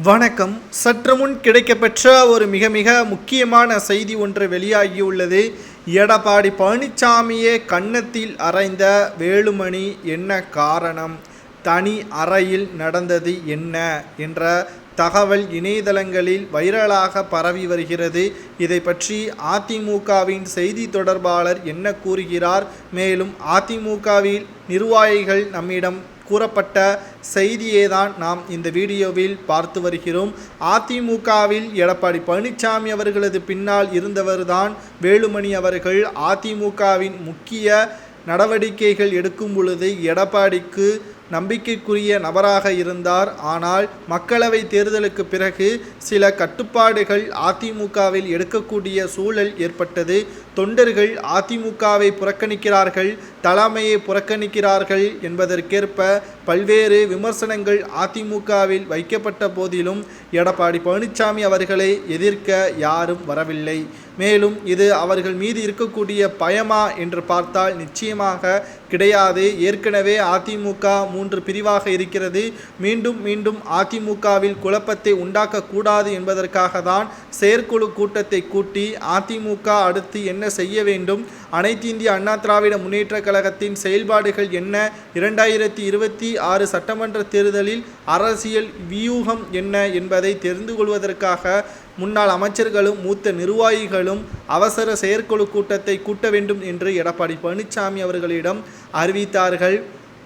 வணக்கம். சற்று முன் கிடைக்கப்பெற்ற ஒரு மிக மிக முக்கியமான செய்தி ஒன்று வெளியாகியுள்ளது. எடப்பாடி பழனிசாமியே கன்னத்தில் அறைந்த வேலுமணி என்ன காரணம்? தனி அறையில் நடந்தது என்ன? என்ற தகவல் இணையதளங்களில் வைரலாக பரவி வருகிறது. இதை பற்றி அதிமுகவின் செய்தி தொடர்பாளர் என்ன கூறுகிறார்? மேலும் அதிமுகவில் நிர்வாகிகள் நம்மிடம் கூறப்பட்ட செய்தியை தான் நாம் இந்த வீடியோவில் பார்த்து வருகிறோம். அதிமுகவில் எடப்பாடி பழனிசாமி அவர்களது பின்னால் இருந்தவர்தான் வேலுமணி அவர்கள். அதிமுகவின் முக்கிய நடவடிக்கைகள் எடுக்கும் பொழுது எடப்பாடிக்கு நம்பிக்கைக்குரிய நபராக இருந்தார். ஆனால் மக்களவை தேர்தலுக்கு பிறகு சில கட்டுப்பாடுகள் அதிமுகவில் எடுக்கக்கூடிய சூழல் ஏற்பட்டது. தொண்டர்கள் அதிமுகவை புறக்கணிக்கிறார்கள். தலைமையை புறக்கணிக்கிறார்கள் என்பதற்கேற்ப பல்வேறு விமர்சனங்கள் அதிமுகவில் வைக்கப்பட்ட போதிலும் எடப்பாடி பழனிசாமி அவர்களை எதிர்க்க யாரும் வரவில்லை. மேலும் இது அவர்கள் மீது இருக்கக்கூடிய பயமா என்று பார்த்தால் நிச்சயமாக கிடையாது. ஏற்கனவே அதிமுக மூன்று பிரிவாக இருக்கிறது. மீண்டும் மீண்டும் அதிமுகவில் குழப்பத்தை உண்டாக்கக்கூடாது என்பதற்காக தான் செயற்குழு கூட்டத்தை கூட்டி அதிமுக அடுத்து என்ன செய்ய வேண்டும்? அனைத்து இந்திய அண்ணா திராவிட முன்னேற்ற கழகத்தின் செயல்பாடுகள் என்ன? இரண்டாயிரத்தி இருபத்தி ஆறு சட்டமன்ற தேர்தலில் அரசியல் வியூகம் என்ன என்பதை தெரிந்து கொள்வதற்காக முன்னாள் அமைச்சர்களும் மூத்த நிர்வாகிகளும் அவசர செயற்குழு கூட்டத்தை கூட்ட வேண்டும் என்று எடப்பாடி பழனிசாமி அவர்களிடம் அறிவித்தார்கள்.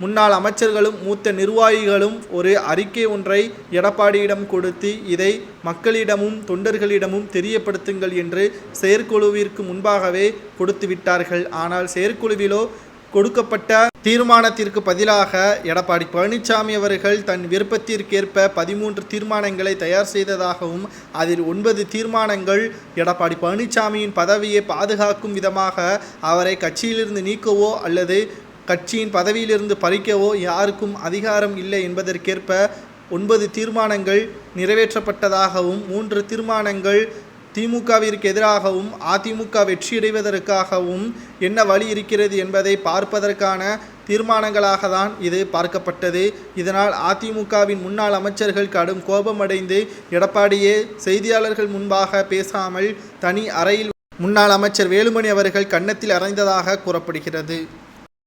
முன்னாள் அமைச்சர்களும் மூத்த நிர்வாகிகளும் ஒரு அறிக்கை ஒன்றை எடப்பாடியிடம் கொடுத்து இதை மக்களிடமும் தொண்டர்களிடமும் தெரியப்படுத்துங்கள் என்று செயற்குழுவிற்கு முன்பாகவே கொடுத்து விட்டார்கள். ஆனால் செயற்குழுவிலோ கொடுக்கப்பட்ட தீர்மானத்திற்கு பதிலாக எடப்பாடி பழனிசாமி அவர்கள் தன் விருப்பத்திற்கேற்ப பதிமூன்று தீர்மானங்களை தயார் செய்ததாகவும் அதில் ஒன்பது தீர்மானங்கள் எடப்பாடி பழனிசாமியின் பதவியை பாதுகாக்கும் விதமாக அவரை கட்சியிலிருந்து நீக்கவோ அல்லது கட்சியின் பதவியிலிருந்து பறிக்கவோ யாருக்கும் அதிகாரம் இல்லை என்பதற்கேற்ப ஒன்பது தீர்மானங்கள் நிறைவேற்றப்பட்டதாகவும் மூன்று தீர்மானங்கள் திமுகவிற்கு எதிராகவும் அதிமுக வெற்றியடைவதற்காகவும் என்ன வழி இருக்கிறது என்பதை பார்ப்பதற்கான தீர்மானங்களாக தான் இது பார்க்கப்பட்டது. இதனால் அதிமுகவின் முன்னாள் அமைச்சர்கள் கடும் கோபமடைந்து எடப்பாடியே செய்தியாளர்கள் முன்பாக பேசாமல் தனி அறையில் முன்னாள் அமைச்சர் வேலுமணி அவர்கள் கன்னத்தில் அறைந்ததாக கூறப்படுகிறது.